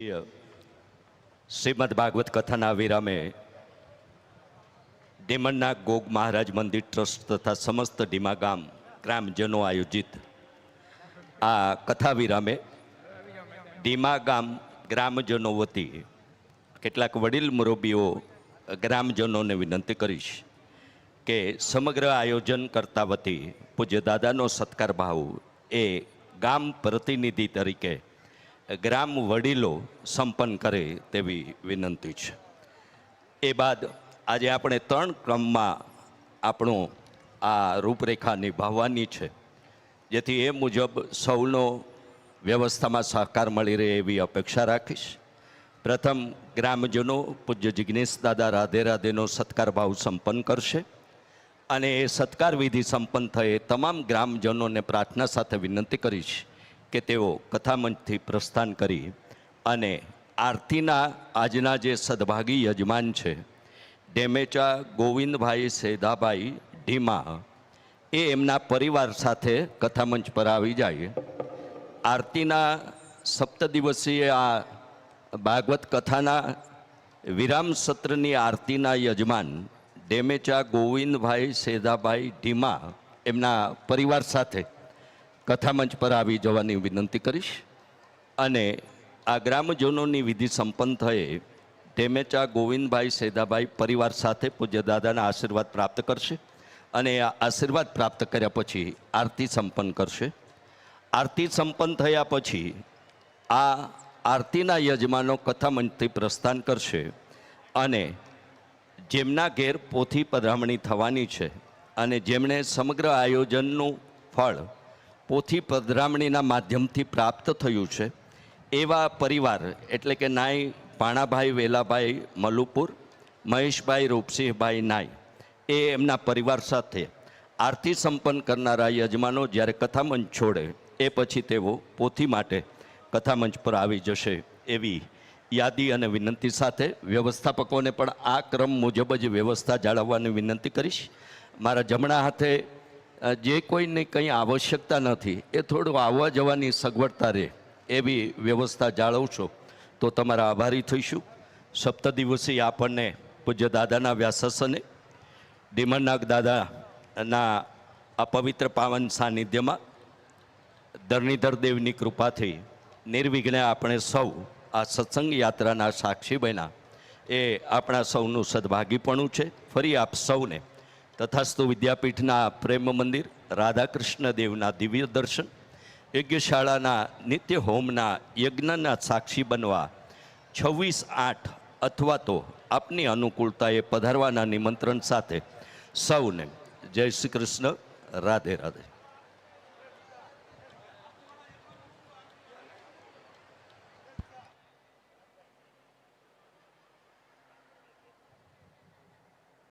શ્રીમદ ભાગવત કથાના વિરામે ડીમણના ગોગ મહારાજ મંદિર ટ્રસ્ટ તથા સમસ્ત ડીમા ગામ ગ્રામજનો આયોજિત આ કથા વિરામે ડીમા ગામ ગ્રામજનો વતી કેટલાક વડીલ મુરબીઓ ગ્રામજનોને વિનંતી કરીશ કે સમગ્ર આયોજન કરતા વતી પૂજ્ય દાદાનો સત્કાર ભાવ એ ગામ પ્રતિનિધિ તરીકે ગ્રામ વડીલો સંપન્ન કરે તેવી વિનંતી છે. એ બાદ આજે આપણે ત્રણ ક્રમમાં આપણું આ રૂપરેખા નિભાવવાની છે. જેથી એ મુજબ સૌનો વ્યવસ્થામાં સહકાર મળી રહે એવી અપેક્ષા રાખીશ. પ્રથમ ગ્રામજનો પૂજ્ય જિજ્ઞેશ દાદા રાધે રાધેનો સત્કાર ભાવ સંપન્ન કરશે અને એ સત્કાર વિધિ સંપન્ન થયે તમામ ગ્રામજનોને પ્રાર્થના સાથે વિનંતી કરીશ. કે તેઓ કથામંચથી પ્રસ્થાન કરી અને આરતીના આજના જે સદભાગી યજમાન છે, ડેમેચા ગોવિંદભાઈ સેદાભાઈ ઢીમા, એ એમના પરિવાર સાથે કથામંચ પર આવી જાય. આરતીના સપ્ત દિવસીય આ ભાગવત કથાના વિરામ સત્રની આરતીના યજમાન ડેમેચા ગોવિંદભાઈ સેદાભાઈ ઢીમા એમના પરિવાર સાથે કથામંચ પર આવી જવાની વિનંતી કરીશ. અને આ ગ્રામજનોની વિધિ સંપન્ન થયે ઢેમેચા ગોવિંદભાઈ સેદાભાઈ પરિવાર સાથે પૂજ્ય દાદાના આશીર્વાદ પ્રાપ્ત કરશે અને આ આશીર્વાદ પ્રાપ્ત કર્યા પછી આરતી સંપન્ન કરશે. આરતી સંપન્ન થયા પછી આ આરતીના યજમાનો કથામંચથી પ્રસ્થાન કરશે અને જેમના ઘેર પોથી પધરામણી થવાની છે અને જેમણે સમગ્ર આયોજનનું ફળ પોથી પધરામણીના માધ્યમથી પ્રાપ્ત થયું છે. એવા પરિવાર, એટલે કે નાય પાણાભાઈ, વેલાભાઈ, મલુપુર, મહેશભાઈ, રૂપસિંહભાઈ નાય એ એમના પરિવાર સાથે આરતી સંપન્ન કરનારા યજમાનો જ્યારે કથામંચ છોડે, એ પછી તેઓ પોથી માટે કથામંચ પર આવી જશે એવી યાદી અને વિનંતી સાથે વ્યવસ્થાપકોને પણ આ ક્રમ મુજબ જ વ્યવસ્થા જાળવવાની વિનંતી કરીશ. મારા જમણા હાથે જે કોઈને કંઈ આવશ્યકતા નથી, એ થોડું આવવા જવાની સગવડતા રહે, એવી વ્યવસ્થા જાળવશો તો તમારા આભારી થઈશું. સપ્ત દિવસીય આપણને પૂજ્ય દાદાના વ્યાસાસને ડીમરનાગ દાદાના આ પવિત્ર પાવન સાનિધ્યમાં ધરણીધર દેવની કૃપાથી નિર્વિઘ્ને આપણે સૌ આ સત્સંગ યાત્રાના સાક્ષી બન્યા. એ આપણા સૌનું સદભાગીપણું છે. ફરી આપ સૌને તથાસ્તુ વિદ્યાપીઠના પ્રેમ મંદિર, રાધાકૃષ્ણ દેવના દિવ્ય દર્શન, યજ્ઞશાળાના નિત્ય હોમના યજ્ઞના સાક્ષી બનવા છવ્વીસ આઠ અથવા તો આપની અનુકૂળતાએ પધારવાના નિમંત્રણ સાથે સૌને જય શ્રી કૃષ્ણ, રાધે રાધે.